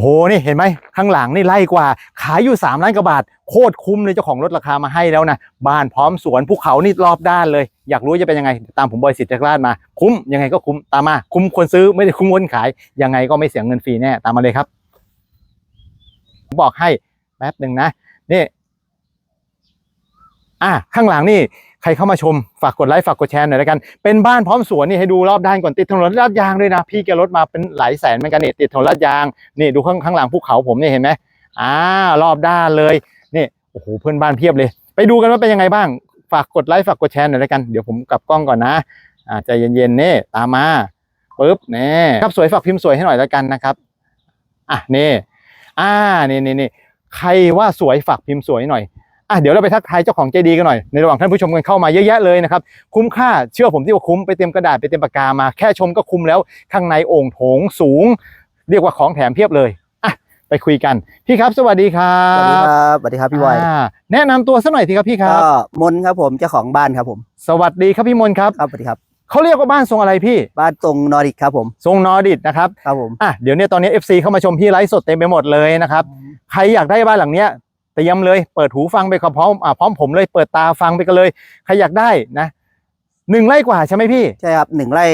อ้โห นี่เห็นไหมข้างหลังนี่ไล่กว่า ขายอยู่ 3 ล้านกว่าบาท โคตรคุ้มเลยเจ้าของลดราคามาให้แล้วนะ บ้านพร้อมสวนภูเขานี่รอบด้านเลย อยากรู้จะเป็นยังไง ตามผมบอยสิทธิ์จักรราชมา คุ้มยังไงก็คุ้มตามมา คุ้มคนซื้อไม่ได้คุ้มคนขาย ยังไงก็ไม่เสียเงินฟรีแน่ตามมาเลยครับผมบอกให้แป๊บหนึ่งนะนี่อะข้างหลังนี่ ใครเข้ามาชมฝากกดไลค์ฝากกดแชร์หน่อยแล้วกัน เป็นบ้านพร้อมสวนนี่ให้ดูรอบด้านก่อนติดถนนลาดยางด้วยนะ พี่แกรถมาเป็นหลายแสนเหมือนกันนี่ติดถนนลาดยางนี่ดูข้างข้างหลังภูเขาผมนี่เห็นไหมอ่ารอบด้านเลยนี่โอ้โหเพื่อนบ้านเพียบเลย ไปดูกันว่าเป็นยังไงบ้าง ฝากกดไลค์ฝากกดแชร์หน่อยแล้วกันเดี๋ยวผมกลับกล้องก่อนนะอ่าใจเย็นๆนี่ตามมาปึ๊บนี่ครับสวยฝากพิมพ์สวยให้หน่อยแล้วกันนะครับอะนี่อ่านี่นี่นี่ใครว่าสวยฝากพิมพ์สวยหน่อย อะเดี๋ยวเราไปทักทายเจ้าของใจดีกันหน่อยในระหว่างท่านผู้ชมกันเข้ามาเยอะแยะเลยนะครับคุ้มค่าเชื่อผมที่ว่าคุ้มไปเตรียมกระดาษไปเตรียมปากกามาแค่ชมก็คุ้มแล้วข้างในโอ่งโถงสูง เรียกว่าของแถมเพียบเลยอะไปคุยกันพี่ครับ สวัสดีครัสวัสดีบครับสวัสดีครับพี่บอยอ่าแนะนำตัวสักหน่อยสิครับพี่คก็รับมนครับผมเจ้าของบ้านครับผม สวัสดีครับพี่มนต์ครับครับสวัสดีครับ เขาเรียกว่าบ้านทรงอะไรพี่บ้านตรงนอริกครับผม ทรงนอร์ดิดนะครับ ครับผม อะเดี๋ยวเนี้ตอนนี้ FC เข้ามาชมพี่ไลฟ์สดเต็มไปหมดเลยนะครับ ใครอยากได้บ้านหลังเนี้ย เตรียมเลยเปิดหูฟังไปกับพร้อมอ่าพร้อมผมเลยเปิดตาฟังไปกันเลยใครอยากได้นะหนึ่งไร่กว่าใช่ไหมพี่ใช่ครับหนึ่งไร่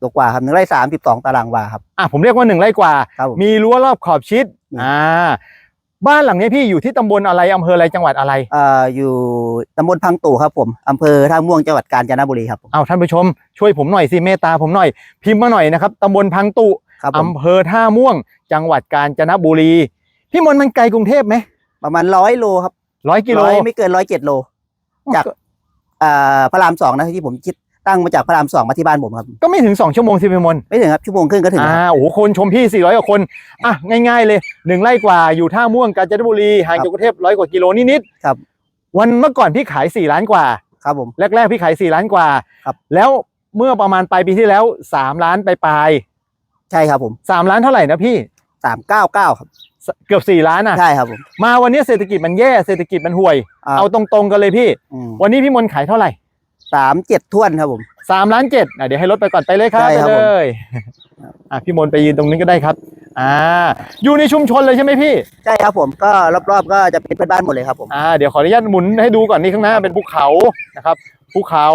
กว่าๆครับหนึ่งไร่สามสิบสองตารางวาครับอะผมเรียกว่าหนึ่งไร่กว่า ครับผม มีรั้วรอบขอบชิดอืม อ่าบ้านหลังนี้พี่อยู่ที่ตำบลอะไรอำเภออะไรจังหวัดอะไร เอ่ออยู่ตำบลพังตู่ครับผมอำเภอท่าม่วงจังหวัดกาญจนบุรีครับผมเอาท่านผู้ชมช่วยผมหน่อยสิเมตตาผมหน่อย พิมพ์มาหน่อยนะครับตำบลพังตุครับผมอำเภอท่าม่วง จังหวัดกาญจนบุรี พี่มนต์มันไกลกรุงเทพไหม ประมาณร้อยโลครับร้อยกิโลร้อยไม่เกินร้อยเจ็ดโล จากเอ่อพระรามสองนะที่ผมคิดตั้งมาจากพระรามสองมาที่บ้านผมครับ ก็ไม่ถึงสองชั่วโมงสิพี่มนต์ไม่ถึงครับชั่วโมงครึ่งก็ถึงอ่าครับโอ้โหคนชมพี่400กว่าคนอะง่าย ๆ เลยหนึ่งไร่กว่าอยู่ท่าม่วงกาญจนบุรีห่างจากกรุงเทพร้อยกว่ากิโลนิดๆครับ วันเมื่อก่อนพี่ขาย4ล้านกว่าครับผมแรกๆพี่ขาย4ล้านกว่าครับ แล้วเมื่อประมาณปลายปีที่แล้ว3ล้านไปปลายใช่ครับผมๆ3ล้านเท่าไหร่นะพี่สามเก้าเก้าครับส เกือบ4ล้านอะ ใช่ครับผม มาวันนี้เศรษฐกิจมันแย่เศรษฐกิจมันห่วย อ่า เอาตรงๆกันเลยพี่อืมวันนี้พี่มนต์ขายเท่าไหร่สามเจ็ดท่วนครับผม3ล้านเจ็ดอะเดี๋ยวให้ลดไปก่อนไปเลยครับได้ไปครับเลผมยอะพี่มนต์ไปยืนตรงนี้ก็ได้ครับ อ่า อยู่ในชุมชนเลยใช่ไหมพี่ ใช่ครับผมก็รอบๆก็จะเป็นเพื่อนบ้านหมดเลยครับผม อ่าเดี๋ยวขออนุญาตหมุนให้ดูก่อนนี่ข้างหน้าเป็นภูเขานะครับภูเขา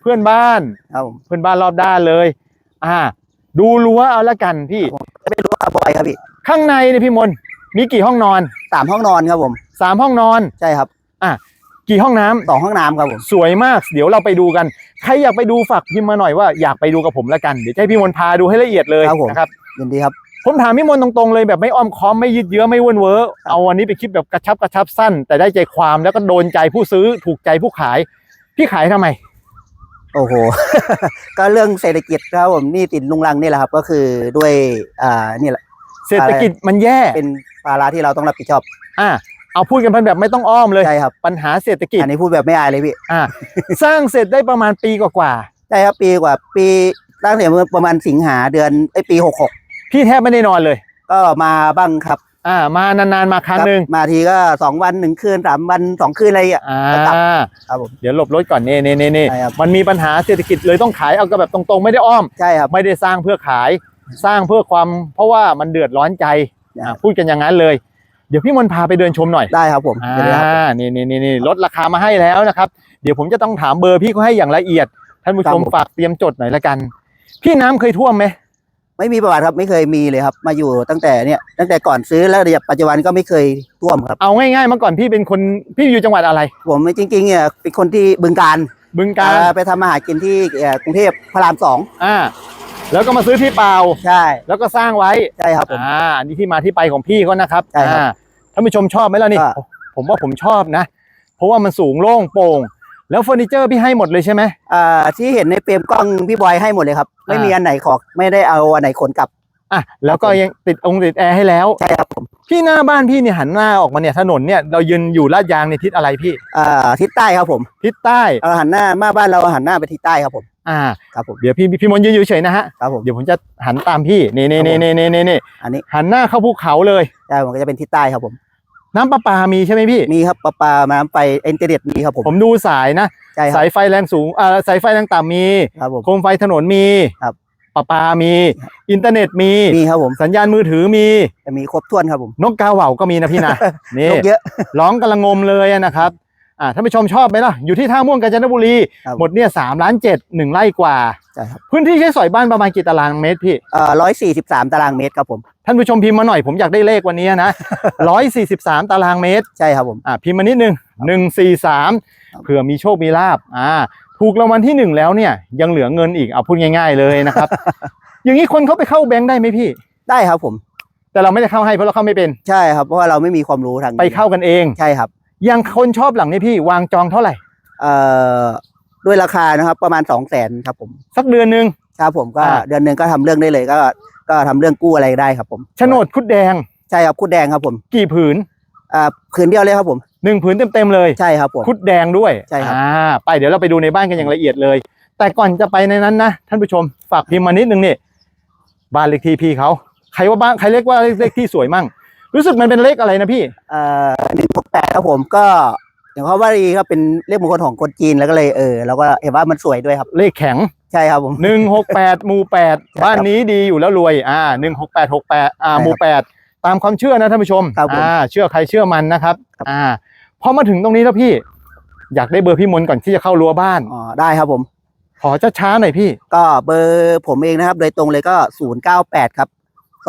เพื่อนบ้านครับผมเพื่อนบ้านรอบด้านเลย อ่า ดูรั้วเอาละกันพี่จะไม่รู้ว่าบอยครับพี่ ข้างในเนี่ยพี่มนต์มีกี่ห้องนอนสามห้องนอนครับผมสามห้องนอน ใช่ครับกี่ห้องน้ำสองห้องน้ำครับผมสวยมาก เดี๋ยวเราไปดูกัน ใครอยากไปดูฝากพิมพ์มาหน่อยว่าอยากไปดูกับผมละกันเดี๋ยวจะให้พี่มนต์พาดูให้ละเอียดเลยนะครับยินดีครับผมถามพี่มนต์ตรงๆเลยแบบไม่อ้อมค้อมไม่ยืดเยื้อไม่เว้นเว้อเอาวันนี้ไปคลิปแบบกระชับกระชับสั้น แต่ได้ใจความแล้วก็โดนใจผู้ซื้อถูกใจผู้ขาย พี่ขายทำไม โอ้โห ก็เรื่องเศรษฐกิจครับผมหนี่ติดลุงรังนี่แหละครับ ก็คือด้วยอ่านี่แหละ เศรษฐกิจมันแย่เป็นภาระที่เราต้องรับผิดชอบ อ่าเอาพูดกันแบบไม่ต้องอ้อมเลยใช่ครับปัญหาเศรษฐกิจอันนี้พูดแบบไม่อายเลยพี่อ่าสร้างเสร็จได้ประมาณปีกว่าใช่ครับปีกว่าปีตั้งแต่ประมาณสิงหาเดือนไอยปีหกหกๆพี่แทบไม่ได้นอนเลย ก็มาบ้างครับ อ่ามานานๆมาครั้งหนึ่งครับมาทีก็สองวันหนึ่งคืนสามวันสองคืนอะไรอย่างเงี้ยอ่าครับครับผมเดี๋ยวหลบรถก่อนเน่เน่เน่เน่ใช่ครับมันมีปัญหาเศรษฐกิจเลยต้องขายเอาก็แบบตรงๆ ไม่ได้อ้อมใช่ครับไม่ได้สร้างเพื่อขาย สร้างเพื่อความเพราะว่ามันเดือดร้อนใจใช่อ่าพูดกันอย่างนั้นเลย เดี๋ยวพี่มนต์พาไปเดินชมหน่อยได้ครับผมอ่าเดี๋ยวนะครับนี่นี่นี่นี่ลดราคามาให้แล้วนะครับ เดี๋ยวผมจะต้องถามเบอร์พี่เขาให้อย่างละเอียด ท่านผู้ชมครับผมฝากเตรียมจดหน่อยละกัน พี่น้ำเคยท่วมไหมไม่มีประวัติครับไม่เคยมีเลยครับ มาอยู่ตั้งแต่เนี่ยตั้งแต่ก่อนซื้อแล้วเดี๋ยวปัจจุบันก็ไม่เคยท่วมครับ เอาง่ายๆเมื่อก่อนพี่เป็นคนพี่อยู่จังหวัดอะไร ผมจริงๆเนี่ยเป็นคนที่บึงการบึงการเอ่อไปทำอาหารกินที่เอ่อกรุงเทพพระรามสองอ่า แล้วก็มาซื้อที่เปล่า ใช่แล้วก็สร้างไว้ใช่ครับผม อ่าอันนี้ที่มาที่ไปของพี่เขานะครับใช่ครับอ่าท่านผู้ชมชอบไหมล่ะนี่ก็ผมว่าผมชอบนะ เพราะว่ามันสูงโล่งโปร่ง แล้วเฟอร์นิเจอร์พี่ให้หมดเลยใช่ไหม อ่าที่เห็นในเฟรมกล้องพี่บอยให้หมดเลยครับ ไม่อ่ามี มีอันไหนขอไม่ได้เอาอันไหนขนกลับ อะแล้วก็ครับผมยังติดองค์ติดแอร์ให้แล้ว ใช่ครับผมพี่หน้าบ้านพี่เนี่ยหันหน้าออกมาเนี่ยถนนเนี่ยเรายืนอยู่ลาดยางในทิศอะไรพี่ อ่าทิศใต้ครับผมทิศใต้ เราหันหน้ามาบ้านเราหันหน้าไปทิศใต้ครับผม อ่าครับผมเดี๋ยวพี่พี่มนต์ยืนอยู่เฉยนะฮะครับผมเดี๋ยวผมจะหันตามพี่นี่นี่ครับนี่ผมนี่นี่นี่อันนี้หันหน้าเข้าภูเขาเลยใช่ผมก็จะเป็นทิศใต้ครับผม น้ำประปามีใช่ไหมพี่มีครับประปาน้ำไฟอินเทอร์เน็ตมีครับผมผมดูสายนะใช่ครัสาบยไฟแรงสูงอ่าสายไฟแรงต่ำมีครับผมโคมไฟถนนมีครับประปามี อินเทอร์เน็ตมีมีครับผมสัญญาณมือถือมีจะมีครบถ้วนครับผมนกกาเหว่าก็มีนะพี่นะนี่นกเยอะร้องกำลังงมเลยอะนะครับ อ่าท่านผู้ชมชอบไหมล่ะ อยู่ที่ท่าม่วงกาญจนบุรี ครับ หมดเนี่ยสามล้านเจ็ดหนึ่งไร่กว่า ใช่ครับพื้นที่ใช้สอยบ้านประมาณกี่ตารางเมตรพี่ เอ่อร้อยสี่สิบสามตารางเมตรครับผม ท่านผู้ชมพิมพ์มาหน่อยผมอยากได้เลขวันนี้นะร้อยสี่สิบสามตารางเมตร ใช่ครับผม อ่าพิมพ์มานิดนึงหนึ่งสี่สามครับเผื่อมีโชค มีลาบอ่าถูกรางวัลที่หนึ่งแล้วเนี่ยยังเหลือเงินอีกเอาพูดง่าย ๆเลยนะครับ อย่างนี้คนเขาไปเข้าแบงค์ได้ไหมพี่ ได้ครับผม แต่เราไม่ได้เข้าให้เพราะเราเข้าไม่เป็น ใช่ครับ เพราะว่าเราไม่มีความรู้ทางนี้ไปเข้ากันเอง ใช่ครับอ ย่างคนชอบหลังนี้พี่วางจองเท่าไหร่ เอ่อด้วยราคานะครับ ประมาณสองแสนครับผมสักเดือนหนึ่ง ครับผมก็อ่า เดือนหนึ่งก็ทำเรื่องได้เลยก็ก็ทำเรื่องกู้อะไรได้ครับผมโฉนดคุดแดง ใช่ครับคุดแดงครับผมกี่ผืนอ่าผืนเดียวเลยครับผม หนึ่งผืนเต็มๆเลย ใช่ครับผม คุดแดงด้วยใช่ครับ อ่าไปเดี๋ยวเราไปดูในบ้านกันอย่างละเอียดเลย แต่ก่อนจะไปในนั้นนะท่านผู้ชมฝากพิมพ์มานิดนึงนี่บ้านเลขที่พี่เขาใครว่าบ้านใครเรียกว่าเลขที่สวยมั่ง รู้สึกมันเป็นเลขอะไรนะพี่ เอ่อหนึ่งหกแปดครับผมก็อย่างเขาว่าดีครับเป็นเลขมงคลของคนจีนแล้วก็เลยเออเราก็เห็นว่ามันสวยด้วยครับ เลขแข็ง ใช่ครับผม หนึ่งหกแปดหมู่แปดบ้านนี้ดีอยู่แล้วรวย อ่าหนึ่งหกแปดหกแปดอ่าใช่ครับหมู่แปดตามความเชื่อนะท่านผู้ชมครับผมอ่าเชื่อใครเชื่อมันนะครับ ครับ อ่าพอมาถึงตรงนี้แล้วพี่ อยากได้เบอร์พี่มนต์ก่อนที่จะเข้ารั้วบ้าน อ๋อได้ครับผม ขอช้าๆหน่อยพี่ก็เบอร์ผมเองนะครับ โดยตรงเลยก็ศูนย์เก้าแปดครับ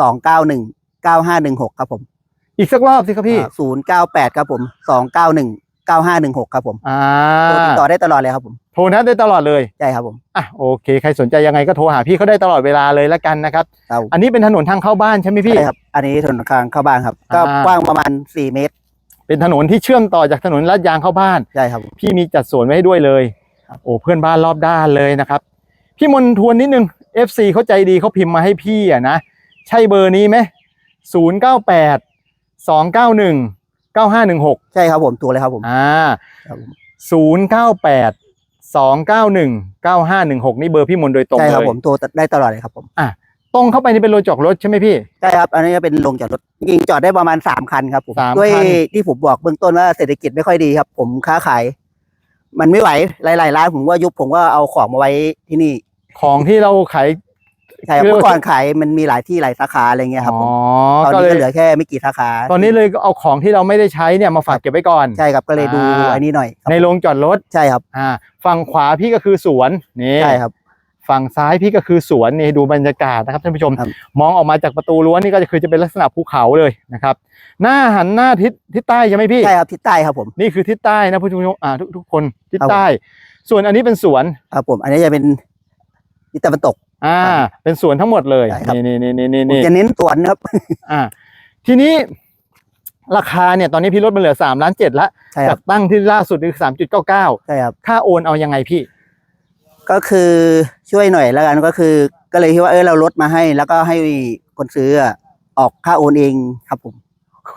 สองเก้าหนึ่งเก้าห้าหนึ่งหกครับผม อีกสักรอบสิครับพี่ศูนย์เก้าแปดครับผมสองเก้าหนึ่งเก้าห้าหนึ่งหกครับผมอ่าโทรติดต่อได้ตลอดเลยครับผมโทรนัดได้ตลอดเลยใช่ครับผมอะโอเคใครสนใจยังไงก็โทรหาพี่เขาได้ตลอดเวลาเลยละกันนะครับครับอันนี้เป็นถนนทางเข้าบ้านใช่ไหมพี่ใช่ครับอันนี้ถนนกลางเข้าบ้านครับ ก็อ่ากว้างประมาณสี่เมตร เป็นถนนที่เชื่อมต่อจากถนนลาดยางเข้าบ้านใช่ครับผมพี่มีจัดสวนไว้ให้ด้วยเลยครับโอ้เพื่อนบ้านรอบด้านเลยนะครับ พี่มนทวนนิดนึง FC เขาใจดีเขาพิมพ์มาให้พี่อะนะใช่เบอร์นี้ไหมศูนย์เก้าแปด สองเก้าหนึ่งเก้าห้าหนึ่งหกใช่ครับผมตัวเลยครับผมอ่าครับผมศูนย์เก้าแปดสองเก้าหนึ่งเก้าห้าหนึ่งหกนี่เบอร์พี่มนโดยตรงใช่เลครับยผมโทรได้ตลอดเลยครับผมตรงเข้าไปนี่เป็นโรงจอดรถใช่ไหมพี่ ใช่ครับอันนี้ก็เป็นโรงจอดรถจริงๆจอดได้ประมาณสามคันครับผมสามด้วยคันที่ผมบอกเบื้องต้นว่าเศรษฐกิจไม่ค่อยดีครับ ผมค้าขาย มันไม่ไหวหลายๆร้านผมว่ายุบผมก็เอาของมาไว้ที่นี่ ของที่เราขาย ใช่ครับคือเมื่อก่อนขายมันมีหลายที่หลายสาขาอะไรเงี้ยครับผอ๋มอตอนก็นี้เลยก็เหลือแค่ไม่กี่สาขาตอนนี้เลยก็เอาของที่เราไม่ได้ใช้เนี่ยมาฝากเก็บไว้ก่อน ใช่ครับก็เลยดูอ่า อันนี้หน่อยครับในโรงจอดรถใช่ครับอ่าฝั่งขวาพี่ก็คือสวนนี่ใช่ครับ ฝั่งซ้ายพี่ก็คือสวนนี่ดูบรรยากาศนะครับท่านผู้ชม ครับ มองออกมาจากประตูรั้วนี่ก็จะคือจะเป็นลักษณะภูเขาเลยนะครับ หน้าหันหน้าทิศทิศใต้ใช่ไหมพี่ ใช่ครับทิศใต้ครับผมนี่คือทิศใต้นะผู้ชมอ่าทุกทุกคนทิศครับผมใต้ ส่วนอันนี้เป็นสวน ครับผม อันนี้จะเป็นทิศตะวันตก อ่า เป็นสวนทั้งหมดเลยใช่ครับนี่นี่นี่นี่ผมนี่จะเน้นสวนครับ อ่า ทีนี้ราคาเนี่ยตอนนี้พี่ลดมาเหลือสามล้านเจ็ดละใช่คจารักบตั้งที่ล่าสุดคือสามจุดเก้าเก้าใช่ครับ ค่าโอนเอายังไงพี่ ก็คือช่วยหน่อยแล้วกันก็คือ ก็เลยคิดว่าเออเราลดมาให้ แล้วก็ให้คนซื้ออะออกค่าโอนเองครับผม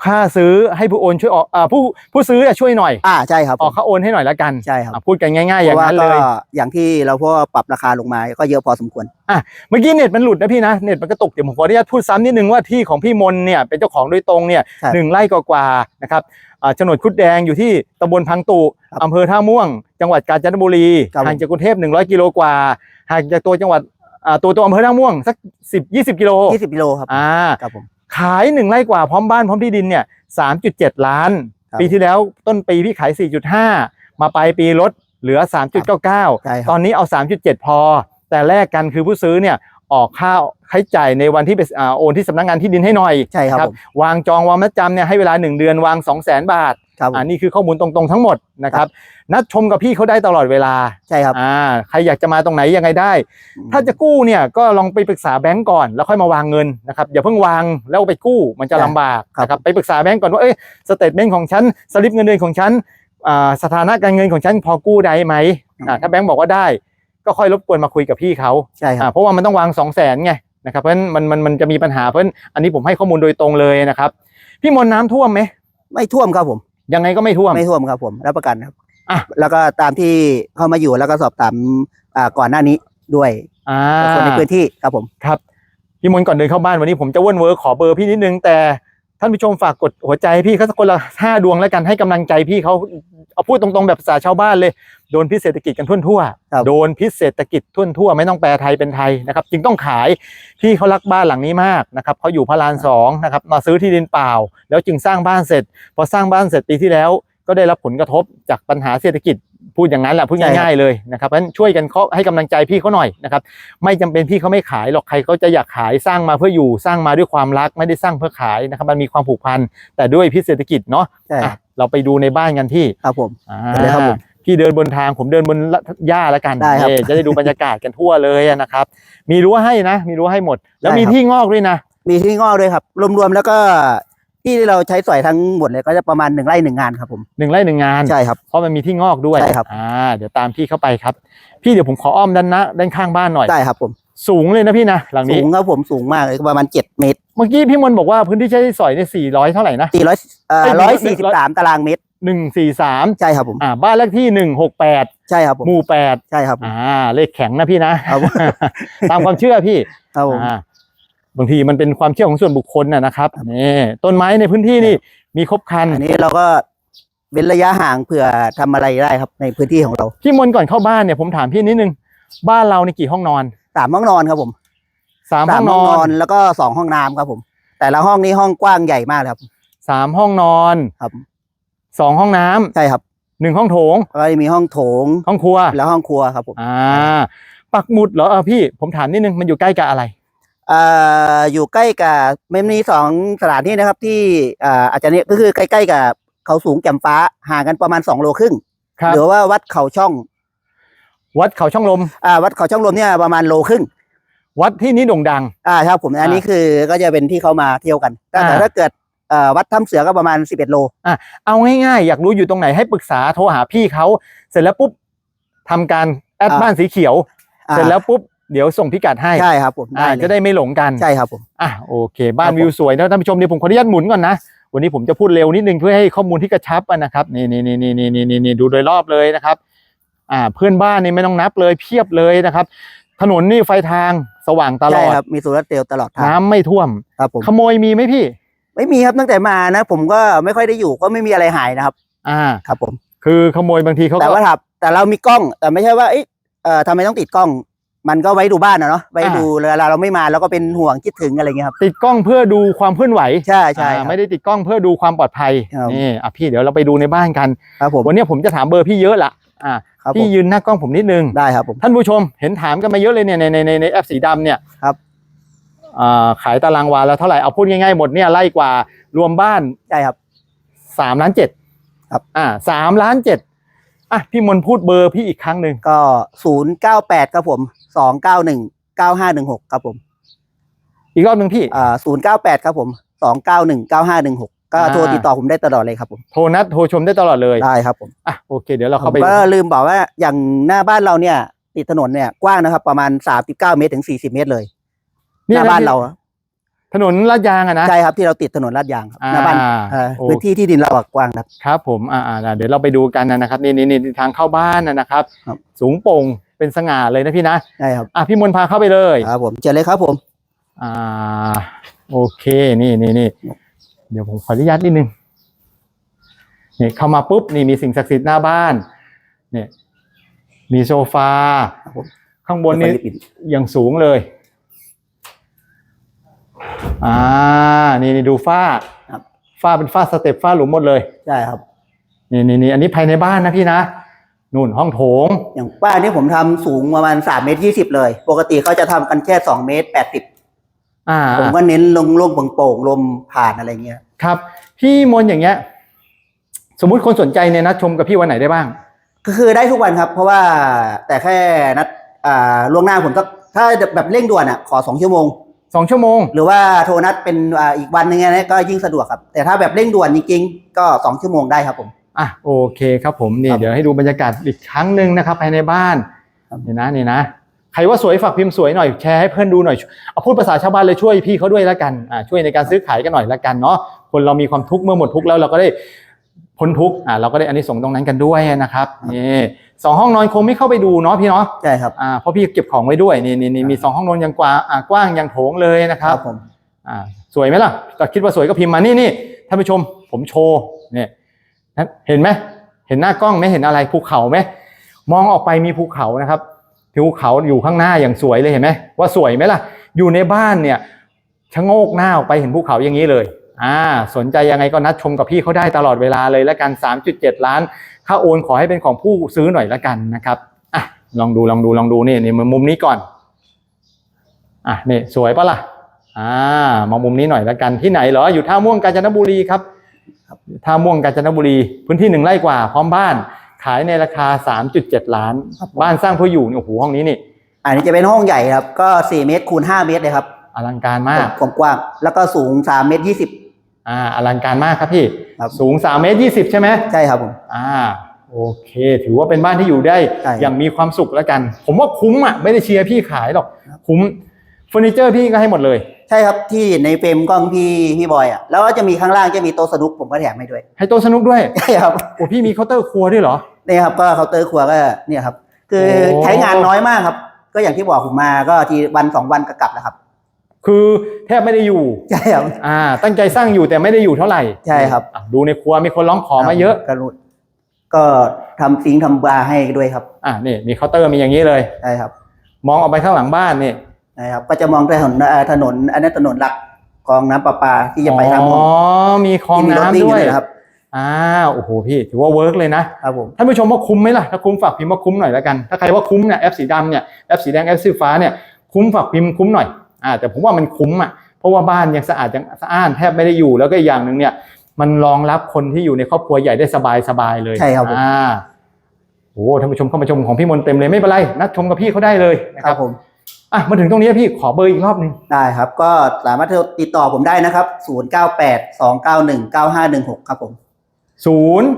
ค่าซื้อให้ผู้โอนช่วยออกอ่าผู้ผู้ซื้ออะช่วยหน่อยอ่าใช่ครับออกค่าโอนให้หน่อยละกันใช่ครับ อะพูดกันง่าย ๆ อเพย่างราะว่านั้นก็เลยอย่างที่เราพวกปรับราคาลงมาก็เยอะพอสมควร เมื่อกี้เน็ตมันหลุดนะพี่นะเน็ตมันก็ตกเดี๋ยวผมขออนุญาตพูดซ้ำนิดนึงว่าที่ของพี่มนเนี่ยเป็นเจ้าของโดยตรงเนี่ยครับหนึ่งไร่กว่าๆนะครับอ่าโฉนดคุดแดงอยู่ที่ตำบลพังตุครับอำเภอท่าม่วง จังหวัดกาญจนบุรีครับ ห่างจากกรุงเทพ100กิโลกว่าห่างจากตัวจังหวัดอ่าตัวตัวอำเภอท่าม่วงสัก10 20กิโลยี่สิบกิโลครับอ่า ครับผม ขายหนึ่งไร่กว่าพร้อมบ้านพร้อมที่ดินเนี่ยสามจุดเจ็ดล้าน ครับปีที่แล้วต้นปีพี่ขายสี่จุดห้ามาปลายปีลดเหลือสามจุดเก้าเก้าใช่คตรัอบนนี้เอาสามจุดเจ็ดพอ แต่แลกกันคือผู้ซื้อเนี่ยออกค่าใช้จ่ายในวันที่ไปอ่าโอนที่สำนักงานที่ดินให้หน่อย ใช่ครับผม วางจองวางมัดจำเนี่ยให้เวลาหนึ่งเดือนวางสองแสนบาท ครับผมอ่านี่คือข้อมูลตรงๆทั้งหมดนะครับ นัดชมกับพี่เขาได้ตลอดเวลาใช่ครับ อ่าใครอยากจะมาตรงไหนยังไงได้ ถ้าจะกู้เนี่ยก็ลองไปปรึกษาแบงก์ก่อน แล้วค่อยมาวางเงินนะครับอย่าเพิ่งวางแล้วไปกู้มันจะลำบากครับ นะครับไปปรึกษาแบงก์ก่อนว่าเอ้ยสเตทเมนต์ของฉันสลิปเงินเดือนของฉันอ่าสถานะการเงินของฉันพอกู้ได้ไหมอ่าถ้าแบงก์บอกว่าได้ ก็ค่อยรบกวนมาคุยกับพี่เขา ใช่คอ่ารับเพราะว่ามันต้องวางสองแสนไงนะครับเพราะฉะนั้นมันมันมันจะมีปัญหาเพราะฉะนั้นอันนี้ผมให้ข้อมูลโดยตรงเลยนะครับ พี่มนต์น้ำท่วมไหมไม่ท่วมครับผม ยังไงก็ไม่ท่วม ไม่ท่วมครับผมรับประกันครับอะ แล้วก็ตามที่เข้ามาอยู่แล้วก็สอบถามอ่าก่อนหน้านี้ด้วยอ่าคนในพื้นที่ครับผม ครับพี่มนต์ก่อนเดินเข้าบ้านวันนี้ผมจะเว่นเวอร์ขอเบอร์พี่นิดนึงแต่ ท่านผู้ชมฝากกดหัวใจให้พี่เขาสักคนละห้าดวงแล้วกันให้กำลังใจพี่เขาเอาพูดตรงๆแบบภาษาชาวบ้านเลย โดนพิษเศรษฐกิจกันทั่วทั่วๆครับโดนพิษเศรษฐกิจทั่วทั่วๆไม่ต้องแปลไทยเป็นไทยนะครับ จึงต้องขายพี่เขารักบ้านหลังนี้มากนะครับเขาอยู่พระรานสองนะครับมาซื้อที่ดินเปล่า แล้วจึงสร้างบ้านเสร็จ พอสร้างบ้านเสร็จปีที่แล้ว ก็ได้รับผลกระทบจากปัญหาเศรษฐกิจพูดอย่างนั้นแหละพูดใช่ครับง่ายๆเลยนะครับเพราะฉะนั้นช่วยกันเขาให้กำลังใจพี่เขาหน่อยนะครับไม่จำเป็นพี่เขาไม่ขายหรอกใครเขาจะอยากขายสร้างมาเพื่ออยู่สร้างมาด้วยความรักไม่ได้สร้างเพื่อขายนะครับมันมีความผูกพันแต่ด้วยพิษเศรษฐกิจเนาะใช่อะเราไปดูในบ้านกันพี่ครับผมอ่าไปเลยครับผมพี่เดินบนทางผมเดินบนหญ้าแล้วกันได้ครับเอ่อจะได้ดูบรรยากาศกันทั่วเลยอะนะครับ มีรั้วให้นะ มีรั้วให้หมด แล้วได้มีครับที่งอกด้วยนะมีที่งอกด้วยครับรวมๆแล้วก็ ที่เราใช้สอยทั้งหมดเลยก็จะประมาณหนึ่งไร่หนึ่งงานครับผมหนึ่งไร่หนึ่งงานใช่ครับ เพราะมันมีที่งอกด้วยใช่ครับอ่าเดี๋ยวตามพี่เข้าไปครับ พี่เดี๋ยวผมขออ้อมด้านหนะด้านข้างบ้านหน่อยได้ครับผมสูงเลยนะพี่นะหลังสูนี้งครับผมสูงมากเลยประมาณเจ็ดเมตร เมื่อกี้พี่มนต์บอกว่าพื้นที่ใช้สอยในสี่ร้อยเท่าไหร่นะสี่ร้อยเอ่อเอ้ร้อยยสี่สิบสามตารางเมตรหนึ่งสี่สามใช่ครับผมอ่าบ้านเลขที่หนึ่งหกแปดใช่ครับผมหมู่แปดใช่ครับอ่าเลขแข็งนะพี่นะครับผมตามความเชื่อพี่ครับผมอ่า บางทีมันเป็นความเชื่อของส่วนบุคคลนะนะครับนี่ต้นไม้ในพื้นที่นี่มีครบครันอันนี้เราก็เว้นระยะห่างเผื่อทำอะไรได้ครับในพื้นที่ของเราพี่มนต์ก่อนเข้าบ้านเนี่ยผมถามพี่นิดนึงบ้านเราในกี่ห้องนอนสามห้องนอนครับผมสามสาห้อมงนห้องนออนนแล้วก็สองห้องน้ำครับผม แต่ละห้องนี้ห้องกว้างใหญ่มากเลยครับ สามห้องนอนครับ สองห้องน้ำใช่ครับหนึ่งห้องโถง แล้วก็จะมีห้องโถงห้องครัวแล้วห้องครัวครับผมอ่าปักหมุดเหรอเออพี่ผมถามนิดนึงมันอยู่ใกล้กับอะไร อ่าอยู่ใกล้กับมันมีสองสถานที่นะครับ ที่อ่าอาจจะเนี่ยก็คือใกล้ๆกับเขาสูงแจ่มฟ้าห่างกันประมาณสองโลครึ่งครับหรือว่าวัดเขาช่อง วัดเขาช่องลมอ่าวัดเขาช่องลมเนี่ยประมาณโลครึ่งวัดที่นี้โด่งดัง อ่าครับผมอันนี้คือก็จะเป็นที่เขามาเที่ยวกัน แต่อ่าแต่ถ้าเกิดเอ่อวัดถ้ำเสือก็ประมาณสิบเอ็ดโลเอาง่ายๆ อยากรู้อยู่ตรงไหนให้ปรึกษาโทรหาพี่เขา เสร็จแล้วปุ๊บทำการแอดอ่าบ้านสีเขียวอ่าเสร็จแล้วปุ๊บ เดี๋ยวส่งพิกัดให้ใช่ครับผมอ่าได้เลยจะได้ไม่หลงกันใช่ครับผมอะโอเค บ้าคนรับผมวิวสวยนะท่านผู้ชมเดี๋ยวผมขออนุญาตหมุนก่อนนะวันนี้ผมจะพูดเร็วนิดนึงเพื่อให้ข้อมูลที่กระชับอะนะครับนี่นี่นี่นี่นี่นี่นี่ดูโดยรอบเลยนะครับ อ่า เพื่อนบ้านนี่ไม่ต้องนับเลยเพียบเลยนะครับ ถนนนี่ไฟทางสว่างตลใช่อดครับมีโซลาร์เซลล์ตลอดทางน้ำไม่ท่วมครับผมขโมยมีไหมพี่ ไม่มีครับตั้งแต่มานะ ผมก็ไม่ค่อยได้อยู่ก็ไม่มีอะไรหายนะครับ อ่าครับผม คือขโมยบางทีเขาแต่ก็ว่าครับแต่เรามีกล้อง แต่ไม่ใช่ว่าเอ๊ะเอ่อทำไมต้องติดกล้อง มันก็ไว้ดูบ้านนะเนาะไว้ดูเวลาเราไม่มาเราก็เป็นห่วงคิดถึงอะไรเงี้ยครับติดกล้องเพื่อดูความเคลื่อนไหวใช่ใช่อ่าครับไม่ได้ติดกล้องเพื่อดูความปลอดภัยครับนี่อะพี่เดี๋ยวเราไปดูในบ้านกันครับผมวันนี้ผมจะถามเบอร์พี่เยอะละอ่าครับผพี่มยืนหน้ากล้องผมนิดนึงได้ครับผมท่านผู้ชมเห็นถามกันมาเยอะเลยเนี่ยในในในในแอปสีดำเนี่ยครับอ่าขายตารางวาแล้วเท่าไหร่เอาพูดง่ายๆหมดเนี่ยไล่กว่ารวมบ้านใช่ครับสามล้านเจ็ดครับอ่าสามล้านเจ็ดอะพี่มนต์พูดเบอร์พี่อีกครั้งหนึ่งก็ศูนย์เก้าแปดครับผม สองเก้าหนึ่งเก้าห้าหนึ่งหกครับผม อีกรอบหนึ่งพี่ อ่าศูนย์เก้าแปดครับผมสองเก้าหนึ่งเก้าห้าหนึ่งหกก็อ่าโทรติดต่อผมได้ตลอดเลยครับผม โทรนัดโทรชมได้ตลอดเลย ได้ครับผมอะโอเคเดี๋ยวเราผเข้ามไปก็ลืมบอกว่าอย่างหน้าบ้านเราเนี่ยติดถนนเนี่ยกว้างนะครับ ประมาณสามสิบเก้าเมตรถึงสี่สิบเมตรเลยหน้าบ้านเราอะถนนลาดยางอะนะใช่ครับที่เราติดถนนลาดยางครับหน้าบ้านอ่าเอ่อโอพื้นที่ที่ดินเราอะกว้างครับครับผมอ่าอ่าเดี๋ยวเราไปดูกันนะครับนี่นี่นี่ทางเข้าบ้านนะครับครับสูงโปร่ง เป็นสง่าเลยนะพี่นะใช่ครับอะพี่มนต์พาเข้าไปเลยครับผมเจอเลยครับผม อ่า โอเคนี่นี่นี่เดี๋ยวผมขออนุญาตนิดนึงนี่เข้ามาปุ๊บนี่มีสิ่งศักดิ์สิทธิ์หน้าบ้านเนี่ยมีโซฟาครับผมข้างบนนี้ไฟลิปปินส์อย่างสูงเลย อ่า นี่นี่ดูฝ้าครับฝ้าเป็นฝ้าสเต็ปฝ้าหลุมหมดเลย ใช่ครับ นี่นี่นี่อันนี้ภายในบ้านนะพี่นะ นู่นห้องโถง อย่างบ้านนี้ผมทำสูงประมาณสามเมตรยี่สิบเลย ปกติเขาจะทำกันแค่สองเมตรแปดสิบอ่าผมก็เน้นลงลงโป่งๆลมผ่านอะไรเงี้ย ครับ พี่มนต์อย่างเงี้ย สมมุติคนสนใจเนี่ยนัดชมกับพี่วันไหนได้บ้าง ก็คือได้ทุกวันครับ เพราะว่าแต่แค่นัดอ่าล่วงหน้าผมก็ถ้าแบบเร่งด่วนอะขอสองชั่วโมง สองชั่วโมง หรือว่าโทรนัดเป็นอ่าอีกวันหนึงเนี่ยก็ยิ่งสะดวกครับ แต่ถ้าแบบเร่งด่วนจริงๆก็สองชั่วโมงได้ครับผม อะโอเคครับผมนี่ครับเดี๋ยวให้ดูบรรยากาศอีกครั้งหนึ่งนะครับภายในบ้านครับนี่นะนี่นะใครว่าสวยฝากพิมพ์สวยหน่อยแชร์ให้เพื่อนดูหน่อยเอาพูดภาษาชาวบ้านเลยช่วยพี่เขาด้วยแล้วกันอ่าช่วยในการซื้อขายกันหน่อยแล้วกันเนาะคนเรามีความทุกข์เมื่อหมดทุกข์แล้วเราก็ได้พ้นทุกข์อ่าเราก็ได้อันนี้ส่งส์ตรงนั้นกันด้วยนะครับนี่สองห้องนอนคงไม่เข้าไปดูเนาะพี่เนาะใช่ครับอ่าเพราะพี่เก็บของไว้ด้วยนี่นี่นี่มีสองห้องนอนยังกว้างอ่ากว้างยังโถงเลยนะครับผมอ่าสวยไหมล่ะก็คิดว่าสวยก็พิมพ์มานี่นี่ท่านผู้ชมผมโชว์เนี่ยนะ เห็นไหมเห็นหน้ากล้องไหมเห็นอะไรภูเขาไหมมองออกไปมีภูเขานะครับภูเขาอยู่ข้างหน้าอย่างสวยเลยเห็นไหมว่าสวยไหมล่ะ อยู่ในบ้านเนี่ยชะโงกหน้าออกไปเห็นภูเขาอย่างนี้เลยอ่าสนใจยังไงก็นัดชมกับพี่เขาได้ตลอดเวลาเลยแล้วกัน 3.7 ล้าน ค่าโอนขอให้เป็นของผู้ซื้อหน่อยละกันนะครับอะลองดูลองดูลองดูนี่นี่มุมนี้ก่อนอะนี่สวยปะล่ะอ่ามามุมนี้หน่อยละกันที่ไหนเหรออยู่ท่าม่วงกาญจนบุรีครับ ท่าม่วงกาญจนบุรี พื้นที่หนึ่งไร่กว่า พร้อมบ้าน ขายในราคา 3.7 ล้าน บ้านสร้างเพื่ออยู่นี่โอ้โหห้องนี้นี่อันนี้จะเป็นห้องใหญ่ครับ ก็สี่เมตรคูณห้าเมตรเลยครับ อลังการมากกว้างๆแล้วก็สูงสามเมตรยี่สิบอ่าอลังการมากครับพี่ครับสูง 3 เมตร 20 ใช่ไหมใช่ครับผมอ่าโอเค ถือว่าเป็นบ้านที่อยู่ได้ใช่อย่างมีความสุขแล้วกัน ผมว่าคุ้มอะไม่ได้เชียร์พี่ขายหรอกครับคุ้มเฟอร์นิเจอร์พี่ก็ให้หมดเลย ใช่ครับที่ในเฟรมกล้องพี่พี่บอยอะแล้วก็จะมีข้างล่างจะมีโต๊ะสนุกผมก็แถมให้ด้วย ให้โต๊ะสนุกด้วยใช่ครับโอ้พี่มีเคาน์เตอร์ครัวด้วยเหรอนี่ครับก็เคาน์เตอร์ครัวก็เนี่ยครับ คือโอ้ใช้งานน้อยมากครับ ก็อย่างที่บอกผมมาก็ทีวันสองวันก็กลับแล้วครับ คือแทบไม่ได้อยู่ใช่ครับอ่า ตั้งใจสร้างอยู่แต่ไม่ได้อยู่เท่าไหร่ใช่ครับอะดูในครัวมีคนร้องขอมาเยอะก็รู้ก็ทำซิงค์ทำบาร์ให้ด้วยครับ อ่านี่มีเคาน์เตอร์มีอย่างนี้เลยใช่ครับ มองออกไปข้างหลังบ้านนี่ นะครับก็จะมองไปถนนเอ่อถนนอันนั้นถนนหลักคลองน้ำประปาที่จะไปทางอ๋อมีคลองที่มีรถน้ำวิ่งอด้วยยู่นะครับ อ่าโอ้โหพี่ถือว่าเวิร์กเลยนะครับผม ท่านผู้ชมว่าคุ้มไหมล่ะถ้าคุ้มฝากพิมพ์ว่าคุ้มหน่อยแล้วกัน ถ้าใครว่าคุ้มเนี่ยแอปสีดำเนี่ยแอปสีแดงแอปสีฟ้าเนี่ยคุ้มฝากพิมพ์คุ้มหน่อยอ่าแต่ผมว่ามันคุ้มอะเพราะว่าบ้านยังสะอาดยังสะอ้านแทบไม่ได้อยู่แล้วก็อีกอย่างหนึ่งเนี่ยมันรองรับคนที่อยู่ในครอบครัวใหญ่ได้สบายสบายๆเลยใช่ครับผม อ่าโอ้ท่านผู้ชมเข้ามาชมของพี่มนต์เต็มเลยไม่เป็นไรนัดชมกับพี่เขาได้เลยนะคครัรับ บผม อะมาถึงตรงนี้พี่ขอเบอร์อีกรอบหนึ่งได้ครับ ก็สามารถติดต่อผมได้นะครับ 0 9 8 2 9 1 9 5 1 6 ครับผม ศูนย์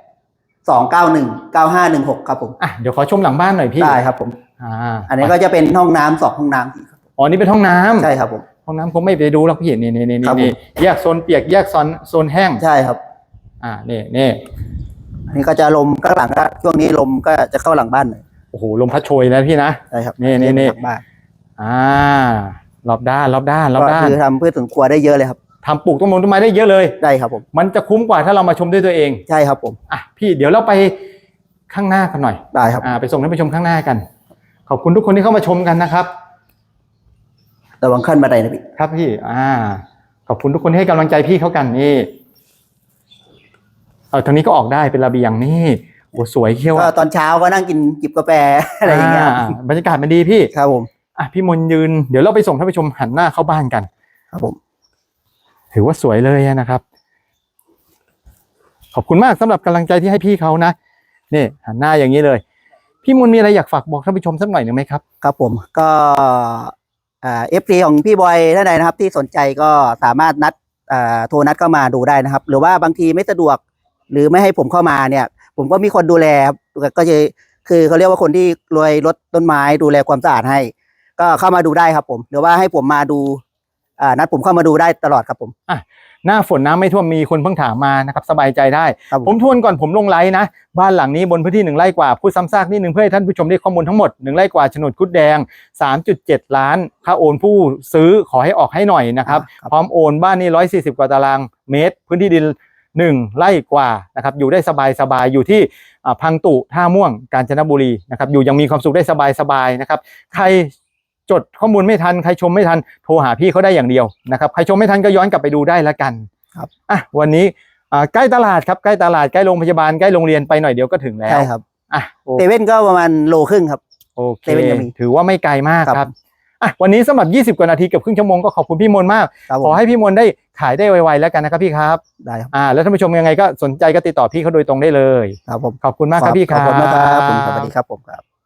98 2 9 1 9 5 1 6ครับผม อะเดี๋ยวขอชมหลังบ้านหน่อยพี่ได้ครับผม อ่าอันนี้ก็จะเป็นห้องน้ำสองห้องน้ำครับอ๋อนี่เป็นห้องน้ำใช่ครับผม ห้องน้ำผมไม่ไปดูหรอกพี่นี่นี่นี่ครับผม นี่แยกโซนเปียกแยกโซนโซนแห้งใช่ครับ อ่านี่นี่อันนี้ก็จะลมข้างหลังก็ช่วงนี้ลมก็จะเข้าหลังบ้านหน่อย โอ้โหลมพัดโชยนะพี่นะใช่ครับนี่นี่นี่หลังบ้านอ่ารอบด้านรอบด้านรอบก็ด้านคือทำพืชสวนครัวได้เยอะเลยครับทำปลูกต้นมงต้นไม้ได้เยอะเลยได้ครับผมมันจะคุ้มกว่าถ้าเรามาชมด้วยตัวเองใช่ครับผมอะพี่เดี๋ยวเราไปข้างหน้ากันหน่อยได้ครับอ่าไปส่งท่านผู้ชมข้างหน้ากัน ขอบคุณทุกคนที่เข้ามาชมกันนะครับระวังขั้นบันไดนะพี่ครับพี่ อ่า ขอบคุณทุกคนที่ให้กำลังใจพี่เขากันนี่เออทางนี้ก็ออกได้เป็นระเบียงนี่ โอ้สวยเขี้ยวก็อะตอนเช้าก็นั่งกินจิบกาแฟ อะไรอย่างเงี้ยอ่าบรรยากาศมันดีพี่ครับผมอะพี่มนยืนเดี๋ยวเราไปส่งท่านผู้ชมหันหน้าเข้าบ้านกัน ครับผม ถือว่าสวยเลยนะครับ ขอบคุณมากสำหรับกำลังใจที่ให้พี่เขานะนี่หันหน้าอย่างนี้เลย พี่มนมีอะไรอยากฝากบอกท่านผู้ชมสักหน่อยหนึ่งไหมครับ ครับผมก็อ่าเอฟซีของพี่บอยท่านใดนะครับ ที่สนใจก็สามารถนัดอ่าโทรนัดเข้ามาดูได้นะครับ หรือว่าบางทีไม่สะดวก หรือไม่ให้ผมเข้ามาเนี่ย ผมก็มีคนดูแลครับก็จะคือเขาเรียกว่าคนที่รวยรถต้นไม้ดูแลความสะอาดให้ ก็เข้ามาดูได้ครับผมหรือว่าให้ผมมาดูอ่านัดผมเข้ามาดูได้ตลอดครับผมหน้าฝนน้ำไม่ท่วมมีคนเพิ่งถามมานะครับสบายใจได้ ครับผผมมทวนก่อนผมลงไลน์นะ บ้านหลังนี้บนพื้นที่หนึ่งไร่กว่าพูดซ้ำซากนิดหนึ่งเพื่อให้ท่านผู้ชมได้ข้อมูลทั้งหมดหนึ่งไร่กว่าโฉนดคุดแดง 3.7 ล้าน ค่าโอนผู้ซื้อขอให้ออกให้หน่อยนะครับครับพร้อมโอนบ้านนี้140 กว่าตารางเมตร พื้นที่ดิน หนึ่งไร่กว่านะครับอยู่ได้สบายสบายๆอยู่ที่อ่าพังตุท่าม่วงกาญจนบุรีนะครับอยู่ยังมีความสุขได้สบายสบายๆนะครับใครจดข้อมูลไม่ทันใครชมไม่ทันโทรหาพี่เขาได้อย่างเดียวนะครับใครชมไม่ทันก็ย้อนกลับไปดูได้ละกันครับอะวันนี้อ่าใกล้ตลาดครับใกล้ตลาดใกล้โรงพยาบาลใกล้โรงเรียนไปหน่อยเดียวก็ถึงแล้วใช่ครับอะโอเซเว่นก็ประมาณโลครึ่งครับโอเคเซเว่นก็มีถือว่าไม่ไกลมากครับครับอะวันนี้สำหรับ20 กว่านาทีเกับครึ่งชั่วโมงก็ขอบคุณพี่มนต์มากครับผขอมให้พี่มนต์ได้ ขายได้ไวๆแล้วกันนะครับพี่ครับ ได้ครับ อ่า แล้วท่านผู้ชมยังไงก็สนใจก็ติดต่อพี่เขาโดยตรงได้เลย ครับผม ขอบคุณมากครับพี่คขรัอบบคุณมากครับผมสวัสดีครับผมครับ